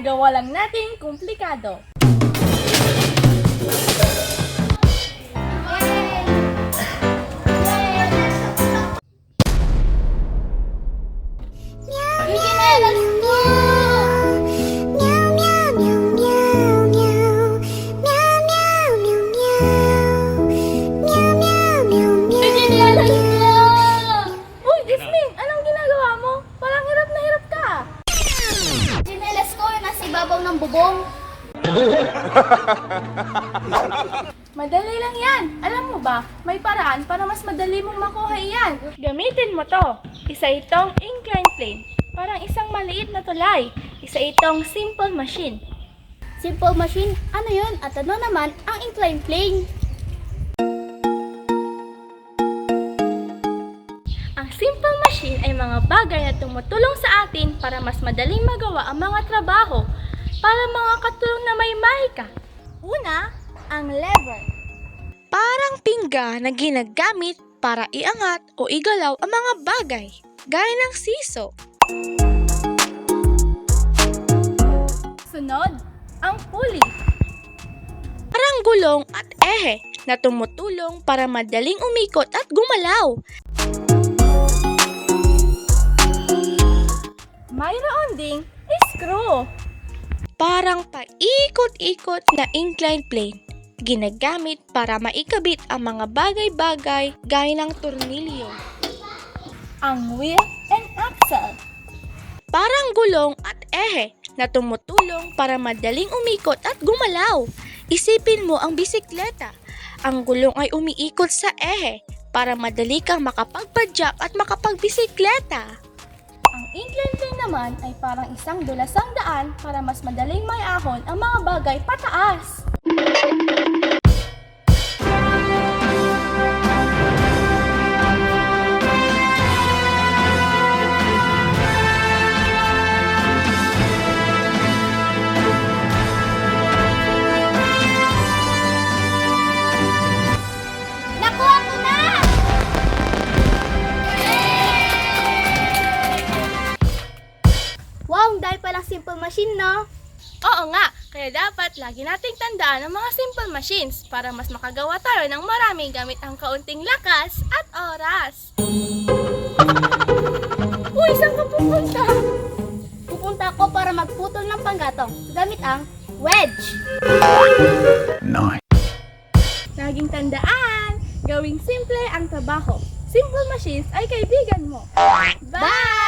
Nagawa lang natin komplikado. Bubong. Madali lang yan. Alam mo ba, may paraan para mas madali mong makuha yan. Gamitin mo to. Isa itong inclined plane. Parang isang maliit na tulay. Isa itong simple machine. Simple machine, ano yun? At ano naman ang inclined plane? Ang simple machine ay mga bagay na tumutulong sa atin para mas madaling magawa ang mga trabaho para mga katulong na may mahika. Una, ang lever. Parang pingga na ginagamit para iangat o igalaw ang mga bagay, gaya ng siso. Sunod, ang pulley. Parang gulong at ehe na tumutulong para madaling umikot at gumalaw. Mayroon ding screw. Parang paikot-ikot na inclined plane. Ginagamit para maikabit ang mga bagay-bagay gaya ng tornilyo. Ang wheel and axle. Parang gulong at ehe na tumutulong para madaling umikot at gumalaw. Isipin mo ang bisikleta. Ang gulong ay umiikot sa ehe para madali kang makapagpadyak at makapagbisikleta. Naman ay parang isang dulasang daan para mas madaling may ahon ang mga bagay pataas. Machine, no? Oo nga, kaya dapat lagi nating tandaan ang mga simple machines para mas makagawa tayo ng maraming gamit ang kaunting lakas at oras. Uy, saan ka pupunta? Pupunta ako para magputol ng panggatong gamit ang wedge. Laging tandaan, gawing simple ang trabaho. Simple machines ay kaibigan mo. Bye!